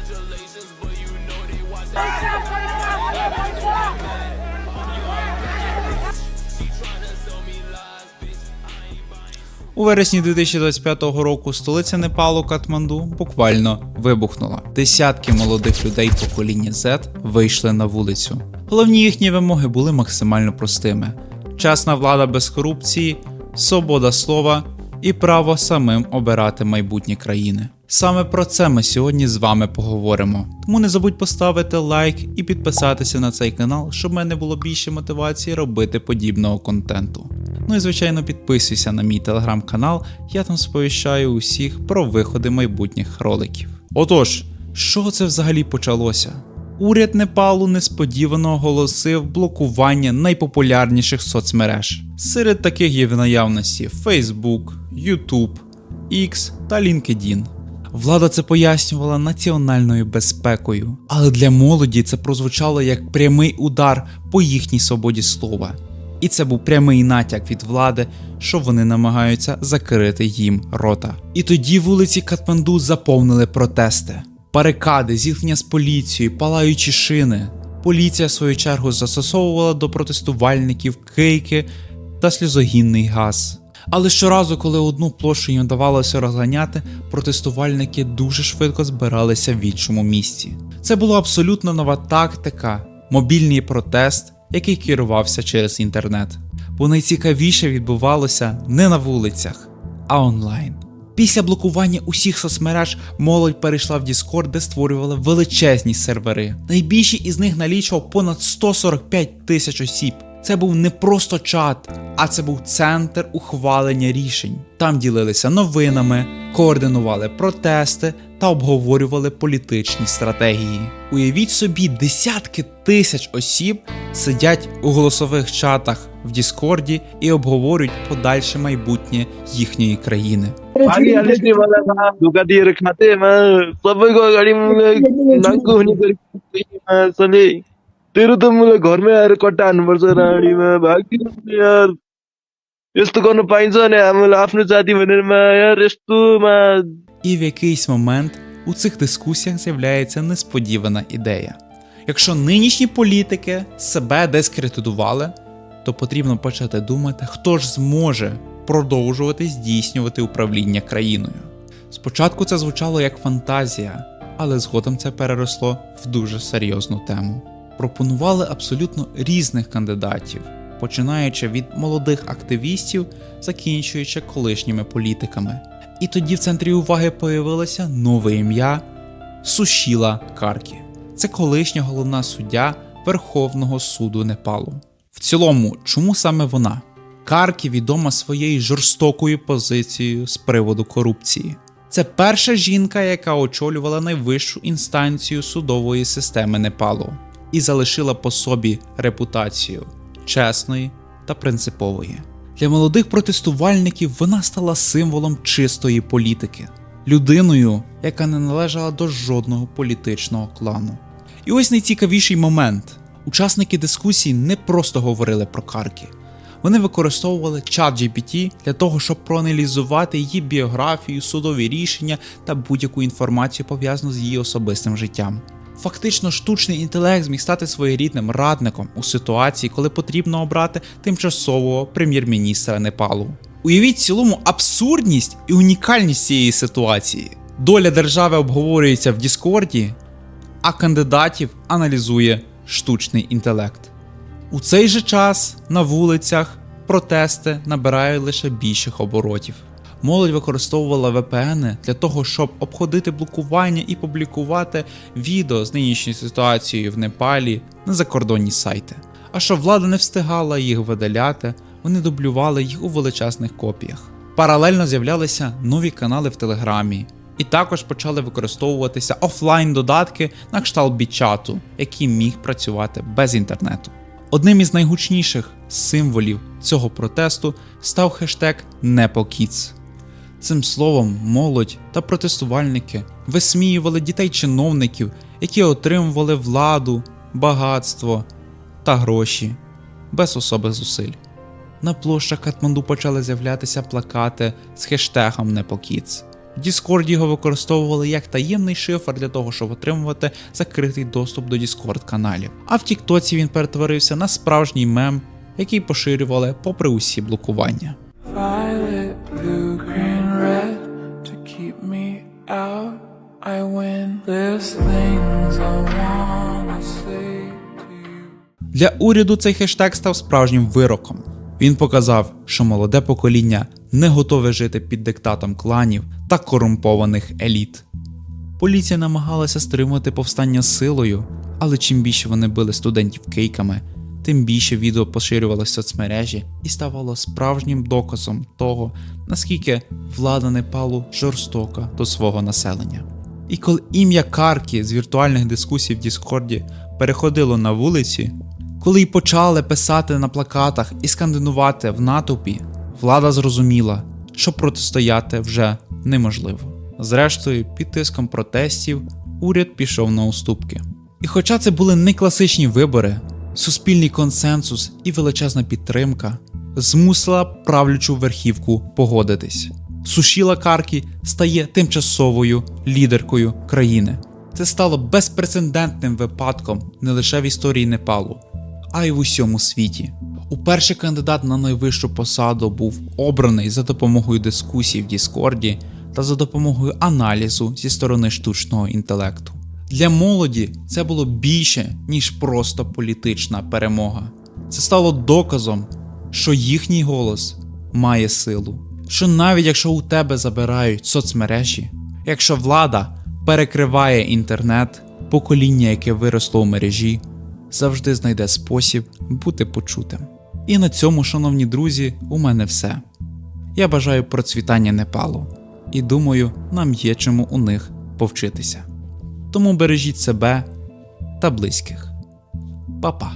congratulations, but you know they watch that. She У вересні 2025 року столиця Непалу Катманду буквально вибухнула. Десятки молодих людей покоління Z вийшли на вулицю. Головні їхні вимоги були максимально простими: чесна влада без корупції, свобода слова і право самим обирати майбутнє країни. Саме про це ми сьогодні з вами поговоримо. Тому не забудь поставити лайк і підписатися на цей канал, щоб в мене було більше мотивації робити подібного контенту. Ну і звичайно підписуйся на мій телеграм-канал, я там сповіщаю усіх про виходи майбутніх роликів. Отож, що це взагалі почалося? Уряд Непалу несподівано оголосив блокування найпопулярніших соцмереж. Серед таких є в наявності Facebook, YouTube, X та LinkedIn. Влада це пояснювала національною безпекою, але для молоді це прозвучало як прямий удар по їхній свободі слова. І це був прямий натяк від влади, що вони намагаються закрити їм рота. І тоді вулиці Катманду заповнили протести, барикади, зіткнення з поліцією, палаючі шини. Поліція, в свою чергу, застосовувала до протестувальників кейки та сльозогінний газ. Але щоразу, коли одну площу їм вдавалося розганяти, протестувальники дуже швидко збиралися в іншому місці. Це була абсолютно нова тактика, мобільний протест, який керувався через інтернет. Бо найцікавіше відбувалося не на вулицях, а онлайн. Після блокування усіх соцмереж молодь перейшла в Discord, де створювали величезні сервери. Найбільший із них налічував понад 145 тисяч осіб. Це був не просто чат, а це був центр ухвалення рішень. Там ділилися новинами, координували протести та обговорювали політичні стратегії. Уявіть собі, десятки тисяч осіб сидять у голосових чатах в Діскорді і обговорюють подальше майбутнє їхньої країने. पालिहाल्ने नि मलाई मा धोका दिएर खाँदैमा सबैको अगाडि मलाई नाङ्गो हुने गरेमा सले तेरो त मलाई घरमै आएर कट्टा हान्नुपर्छ राणीमा भागिदिनु यार यस्तो गर्नु पाइन्छ अनि हामीलाई आफ्नो जाति भनेरमा यार यस्तोमा І в якийсь момент у цих дискусіях з'являється несподівана ідея. Якщо нинішні політики себе дискредитували, то потрібно почати думати, хто ж зможе продовжувати здійснювати управління країною. Спочатку це звучало як фантазія, але згодом це переросло в дуже серйозну тему. Пропонували абсолютно різних кандидатів, починаючи від молодих активістів, закінчуючи колишніми політиками. І тоді в центрі уваги появилося нове ім'я Сушіла Каркі. Це колишня головна суддя Верховного суду Непалу. В цілому, чому саме вона? Каркі відома своєю жорстокою позицією з приводу корупції. Це перша жінка, яка очолювала найвищу інстанцію судової системи Непалу і залишила по собі репутацію чесної та принципової. Для молодих протестувальників вона стала символом чистої політики, людиною, яка не належала до жодного політичного клану. І ось найцікавіший момент: учасники дискусії не просто говорили про карки. Вони використовували чат GPT для того, щоб проаналізувати її біографію, судові рішення та будь-яку інформацію пов'язану з її особистим життям. Фактично, штучний інтелект зміг стати своєрідним радником у ситуації, коли потрібно обрати тимчасового прем'єр-міністра Непалу. Уявіть в цілому абсурдність і унікальність цієї ситуації. Доля держави обговорюється в Діскорді, а кандидатів аналізує штучний інтелект. У цей же час на вулицях протести набирають лише більших оборотів. Молодь використовувала VPN для того, щоб обходити блокування і публікувати відео з нинішньою ситуацією в Непалі на закордонні сайти. А щоб влада не встигала їх видаляти, вони дублювали їх у величезних копіях. Паралельно з'являлися нові канали в Телеграмі, і також почали використовуватися офлайн додатки на кшталт бічату, який міг працювати без інтернету. Одним із найгучніших символів цього протесту став хештег NepoKids. Цим словом, молодь та протестувальники висміювали дітей чиновників, які отримували владу, багатство та гроші без особих зусиль. На площах Катманду почали з'являтися плакати з хештегом NepoKids. Discord його використовували як таємний шифр для того, щоб отримувати закритий доступ до Discord каналів. А в Тіктоці він перетворився на справжній мем, який поширювали попри усі блокування. Для уряду цей хештег став справжнім вироком. Він показав, що молоде покоління не готове жити під диктатом кланів та корумпованих еліт. Поліція намагалася стримувати повстання силою, але чим більше вони били студентів кейками, тим більше відео поширювалося в соцмережі і ставало справжнім доказом того, наскільки влада Непалу жорстока до свого населення. І коли ім'я Каркі з віртуальних дискусій в Діскорді переходило на вулиці, коли й почали писати на плакатах і скандинувати в натовпі, влада зрозуміла, що протистояти вже неможливо. Зрештою, під тиском протестів уряд пішов на уступки. І хоча це були не класичні вибори, суспільний консенсус і величезна підтримка змусила правлячу верхівку погодитись. Сушіла Каркі стає тимчасовою лідеркою країни. Це стало безпрецедентним випадком не лише в історії Непалу, а й в усьому світі. Уперше кандидат на найвищу посаду був обраний за допомогою дискусій в Діскорді та за допомогою аналізу зі сторони штучного інтелекту. Для молоді це було більше, ніж просто політична перемога. Це стало доказом, що їхній голос має силу. Що навіть якщо у тебе забирають соцмережі, якщо влада перекриває інтернет, покоління, яке виросло у мережі, завжди знайде спосіб бути почутим. І на цьому, шановні друзі, у мене все. Я бажаю процвітання Непалу і думаю, нам є чому у них повчитися. Тому бережіть себе та близьких. Па-па!